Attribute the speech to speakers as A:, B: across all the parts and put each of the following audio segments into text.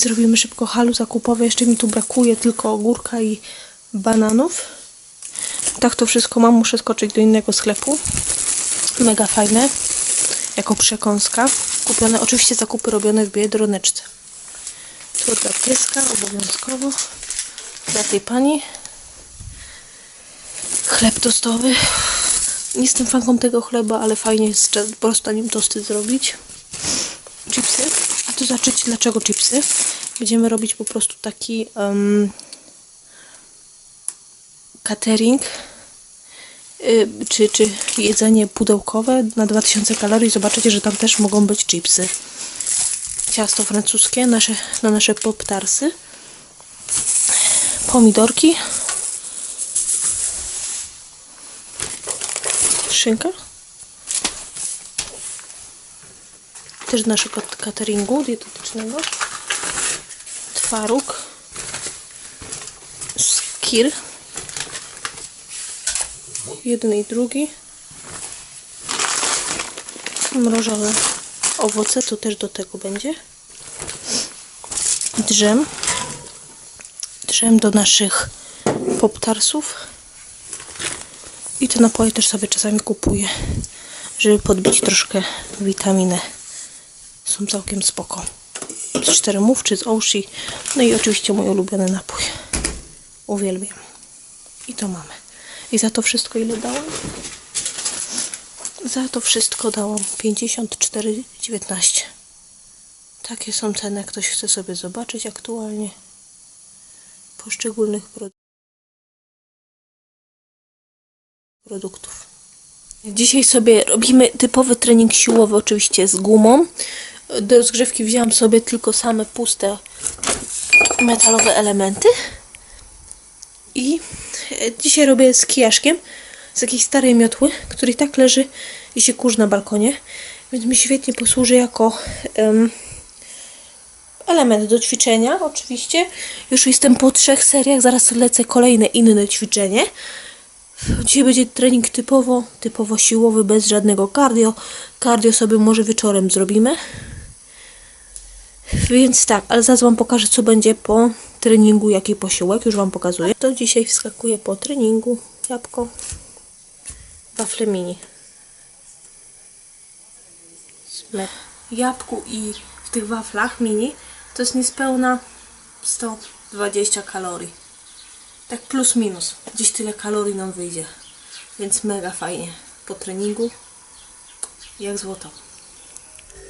A: Zrobimy szybko halu zakupowe. Jeszcze mi tu brakuje tylko ogórka i bananów. Tak to wszystko mam. Muszę skoczyć do innego sklepu. Mega fajne. Jako przekąska. Kupione, oczywiście zakupy robione w Biedroneczce. Tu dla pieska obowiązkowo. Dla tej pani. Chleb tostowy. Nie jestem fanką tego chleba, ale fajnie jest na nim tosty zrobić. To zacząć dlaczego chipsy? Będziemy robić po prostu taki em, catering y, czy, czy jedzenie pudełkowe na 2000 kalorii. Zobaczycie, że tam też mogą być chipsy. Ciasto francuskie nasze, na nasze poptarsy. Pomidorki. Szynka. Też naszego cateringu dietetycznego. Twaróg. Skir. Jeden i drugi. Mrożone owoce, to też do tego będzie. Drzem. Drzem do naszych poptarsów. I te napoje też sobie czasami kupuję, żeby podbić troszkę witaminę. Są całkiem spoko. Z czteremów czy z Oshi. No i oczywiście mój ulubiony napój. Uwielbiam. I to mamy. I za to wszystko ile dałam? Za to wszystko dałam 54,19. Takie są ceny, jak ktoś chce sobie zobaczyć aktualnie poszczególnych produktów. Dzisiaj sobie robimy typowy trening siłowy, oczywiście z gumą. Do rozgrzewki wzięłam sobie tylko same puste metalowe elementy. I e, dzisiaj robię z kijaszkiem, z jakiejś starej miotły, który tak leży i się kurzy na balkonie. Więc mi świetnie posłuży jako em, element do ćwiczenia, oczywiście. Już jestem po trzech seriach, zaraz lecę kolejne inne ćwiczenie. Dzisiaj będzie trening typowo, typowo siłowy, bez żadnego cardio. Cardio sobie może wieczorem zrobimy. Więc tak, ale zaraz Wam pokażę, co będzie po treningu, jaki posiłek, już Wam pokazuję. To dzisiaj wskakuje po treningu jabłko, wafle mini. Jabłku i w tych waflach mini to jest niespełna 120 kalorii. Tak plus minus. Gdzieś tyle kalorii nam wyjdzie. Więc mega fajnie. Po treningu jak złoto.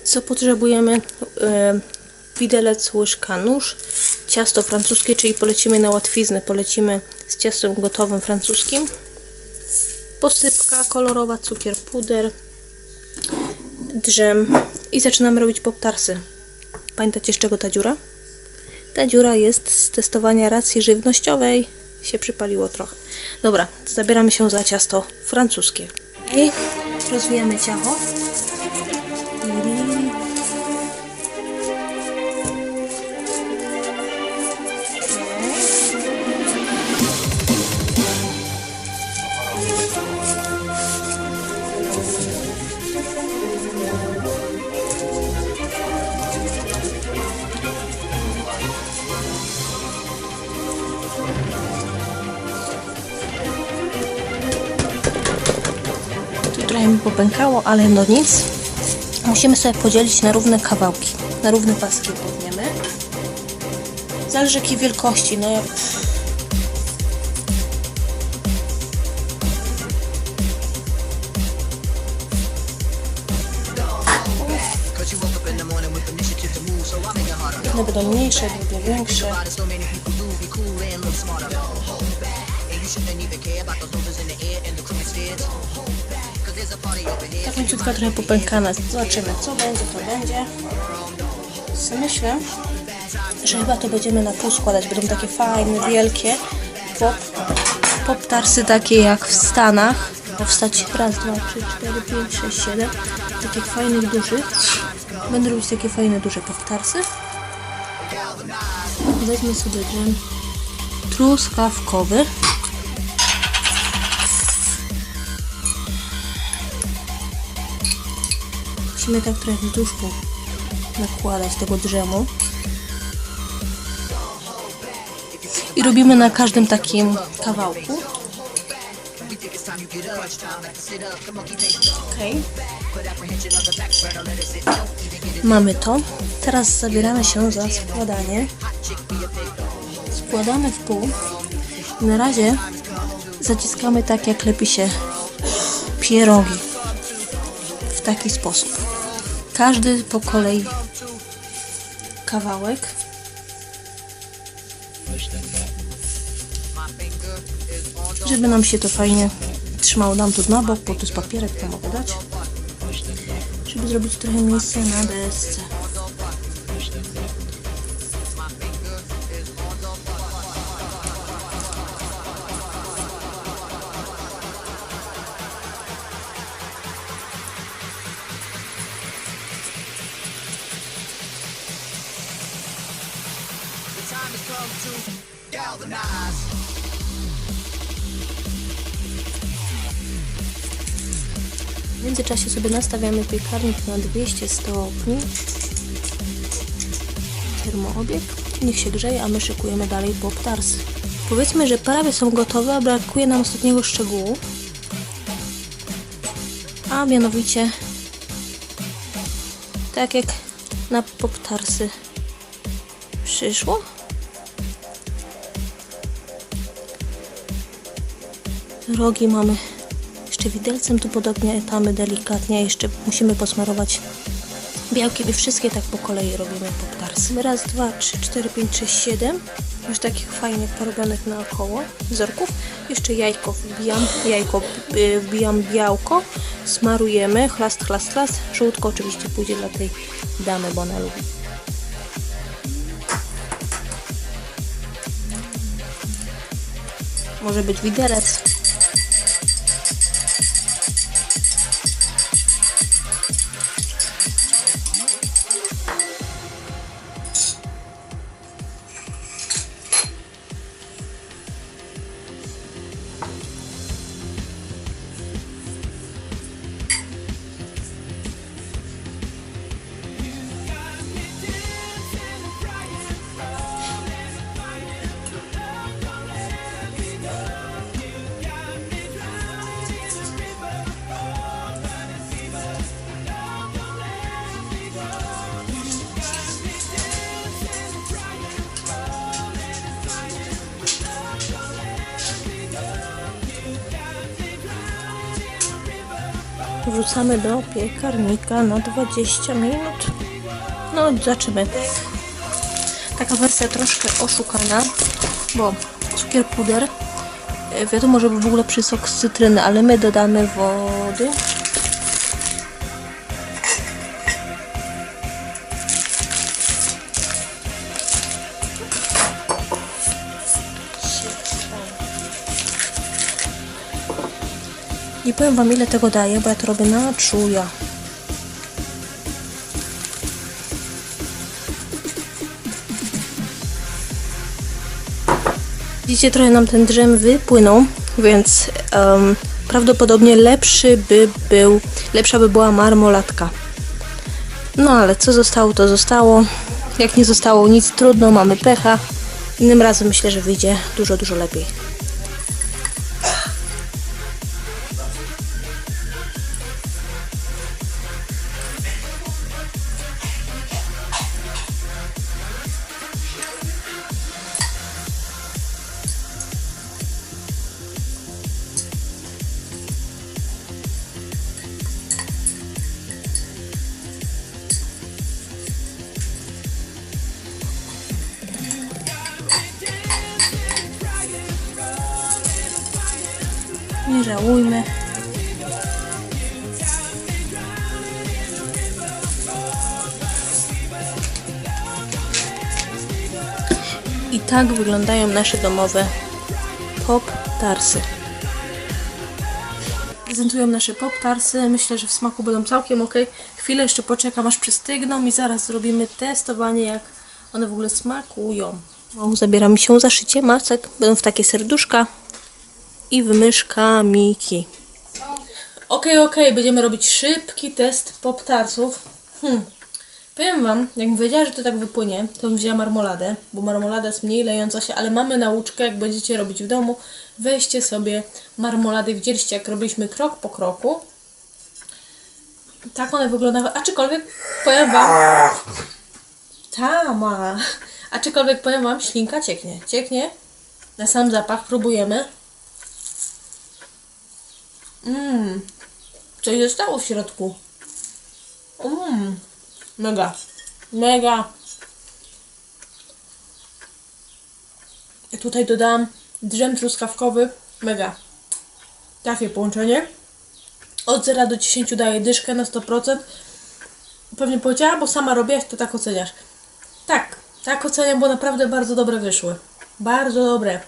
A: Co potrzebujemy? E, widelec, łyżka, nóż, ciasto francuskie, czyli polecimy na łatwiznę. Polecimy z ciastem gotowym francuskim. Posypka kolorowa, cukier, puder, drzem i zaczynamy robić poptarsy. Pamiętacie z czego ta dziura? Ta dziura jest z testowania racji żywnościowej. Się przypaliło trochę. Dobra, zabieramy się za ciasto francuskie. I rozwijamy ciacho. Popękało, ale no nic. Musimy sobie podzielić na równe kawałki. Na równe paski potniemy. Zależy jakiej wielkości. No. Jedne będą mniejsze, drugie większe. Ta końcówka trochę popękana. Zobaczymy, co będzie, to będzie. Myślę, że chyba to będziemy na pół składać. Będą takie fajne, wielkie pop, pop takie jak w Stanach. Powstać raz, dwa, trzy, cztery, pięć, sześć, siedem. Takich fajnych, dużych. Będę robić takie fajne, duże pop tarsy. Weźmy sobie dżem truskawkowy. Musimy tak trochę wzdłużku nakładać tego drzemu. I robimy na każdym takim kawałku. Okej. Mamy to. Teraz zabieramy się za składanie. Składamy w pół. Na razie zaciskamy tak, jak lepi się pierogi. W taki sposób. Każdy po kolei kawałek. Żeby nam się to fajnie trzymało nam tu na bok, bo tu jest papierek, to mogę dać. Żeby zrobić trochę miejsca na desce. W międzyczasie sobie nastawiamy piekarnik na 200 stopni. Termoobieg. Niech się grzeje, a my szykujemy dalej poptarsy. Powiedzmy, że prawie są gotowe, a brakuje nam ostatniego szczegółu. A mianowicie tak jak na poptarsy przyszło. Rogi mamy jeszcze widelcem, tu podobnie tamy delikatnie, jeszcze musimy posmarować białkiem i wszystkie tak po kolei robimy poptarsy. Raz, dwa, trzy, cztery, pięć, sześć, siedem. Już takich fajnie porobionych naokoło wzorków. Jeszcze jajko wbijam, jajko y, wbijam białko, smarujemy, chlast, chlast, chlast. Żółtko oczywiście pójdzie dla tej damy, bo ona lubi. Może być widelec. Wrzucamy do piekarnika na 20 minut. No, zobaczymy. Taka wersja troszkę oszukana, bo cukier puder, e, wiadomo, że w ogóle przysok z cytryny, ale my dodamy wody. Powiem wam ile tego daję, bo ja to robię na czuja. Widzicie, trochę nam ten drzem wypłynął, więc em, prawdopodobnie lepszy by był, lepsza by była marmolatka. No ale co zostało, to zostało. Jak nie zostało nic, trudno, mamy pecha. Innym razem myślę, że wyjdzie dużo, dużo lepiej. Nie żałujmy. I tak wyglądają nasze domowe pop-tarsy. Prezentują nasze pop-tarsy. Myślę, że w smaku będą całkiem ok. Chwilę jeszcze poczekam, aż przystygną i zaraz zrobimy testowanie, jak one w ogóle smakują. Zabieram się za szycie masek. Będą w takie serduszka i w myszkamiki. Okej, okej, będziemy robić szybki test pop-tarsów. Hmm. Powiem Wam, jakbym wiedziała, że to tak wypłynie, to bym wzięła marmoladę, bo marmolada jest mniej lejąca się, ale mamy nauczkę, jak będziecie robić w domu, weźcie sobie marmolady w dzierści, jak robiliśmy krok po kroku. Tak one wyglądały, aczkolwiek powiem Wam, tama, aczkolwiek powiem Wam, ślinka cieknie, cieknie, na sam zapach, próbujemy. Mmm, coś zostało w środku. Mmm, mega, mega. Tutaj dodałam drzem truskawkowy, mega. Takie połączenie. Od 0 do 10 daję dyszkę na 100%. Pewnie powiedziała, bo sama robiłaś, to tak oceniasz. Tak, tak oceniam, bo naprawdę bardzo dobre wyszły. Bardzo dobre.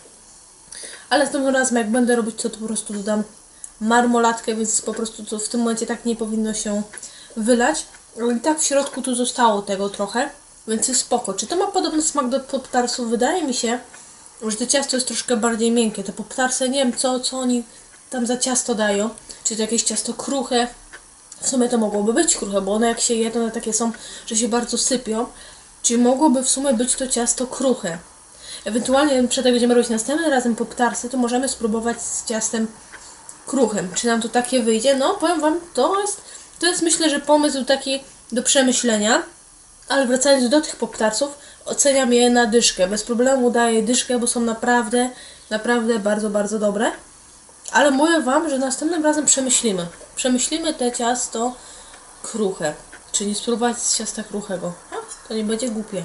A: Ale następnym razem, jak będę robić to, to po prostu dodam marmolatkę, więc po prostu to w tym momencie tak nie powinno się wylać. Ale I tak w środku tu zostało tego trochę, więc jest spoko. Czy to ma podobny smak do poptarsów? Wydaje mi się, że to ciasto jest troszkę bardziej miękkie. Te poptarsy, nie wiem co, co oni tam za ciasto dają. Czy to jakieś ciasto kruche? W sumie to mogłoby być kruche, bo one jak się je, to one takie są, że się bardzo sypią. Czyli mogłoby w sumie być to ciasto kruche. Ewentualnie przed jak będziemy robić następnym razem poptarsy, to możemy spróbować z ciastem kruchym. Czy nam to takie wyjdzie? No, powiem Wam, to jest, to jest myślę, że pomysł taki do przemyślenia. Ale wracając do tych poptarsów, oceniam je na dyszkę. Bez problemu daję dyszkę, bo są naprawdę, naprawdę bardzo, bardzo dobre. Ale mówię Wam, że następnym razem przemyślimy. Przemyślimy te ciasto kruche. Czyli spróbować z ciasta kruchego. A, to nie będzie głupie.